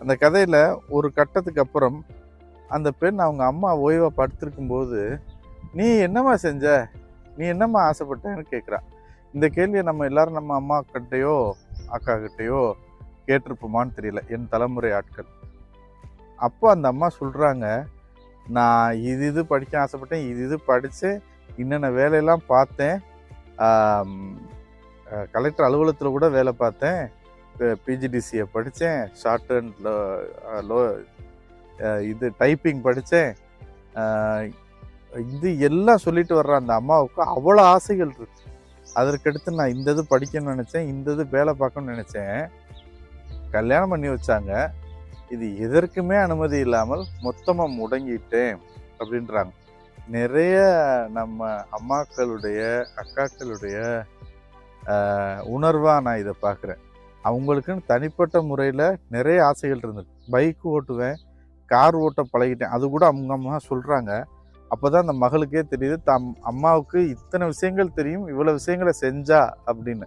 அந்த கதையில் ஒரு கட்டத்துக்கு அப்புறம் அந்த பெண் அவங்க அம்மா ஓய்வாக படுத்திருக்கும்போது நீ என்னம்மா செஞ்ச? நீ என்னம்மா ஆசைப்பட்டேன்னு கேட்குறா இந்த கேள்வியை நம்ம எல்லாரும் நம்ம அம்மா கிட்டேயோ அக்கா கிட்டேயோ கேட்டிருப்போமான்னு தெரியல. என் தலைமுறை ஆட்கள். அப்போ அந்த அம்மா சொல்கிறாங்க நான் இது இது படிக்க ஆசைப்பட்டேன் இது இது படித்து என்னென்ன வேலையெல்லாம் பார்த்தேன். கலெக்டர் அலுவலகத்தில் கூட வேலை பார்த்தேன். பிஜிடிசியை படித்தேன் ஷார்ட் அண்ட் லோ லோ இது டைப்பிங் படித்தேன் இது எல்லாம் சொல்லிட்டு வர்ற அந்த அம்மாவுக்கு அவ்வளோ ஆசைகள் இருக்கு. அதற்கடுத்து நான் இந்த இது படிக்கணும்னு நினச்சேன். இந்த இது வேலை பார்க்கணும்னு நினச்சேன். கல்யாணம் பண்ணி வச்சாங்க. இது எதற்குமே அனுமதி இல்லாமல் மொத்தமாக முடங்கிட்டேன் அப்படின்றாங்க. நிறைய நம்ம அம்மாக்களுடைய அக்காக்களுடைய உணர்வாக நான் இதை பார்க்குறேன். அவங்களுக்குன்னு தனிப்பட்ட முறையில் நிறைய ஆசைகள் இருந்தது. பைக் ஓட்டுவேன் கார் ஓட்ட பழகிட்டேன். அது கூட அவங்க அம்மா சொல்கிறாங்க அப்போ தான் அந்த மகளுக்கே தெரியுது தம் அம்மாவுக்கு இத்தனை விஷயங்கள் தெரியும் இவ்வளோ விஷயங்களை செஞ்சா அப்படின்னு.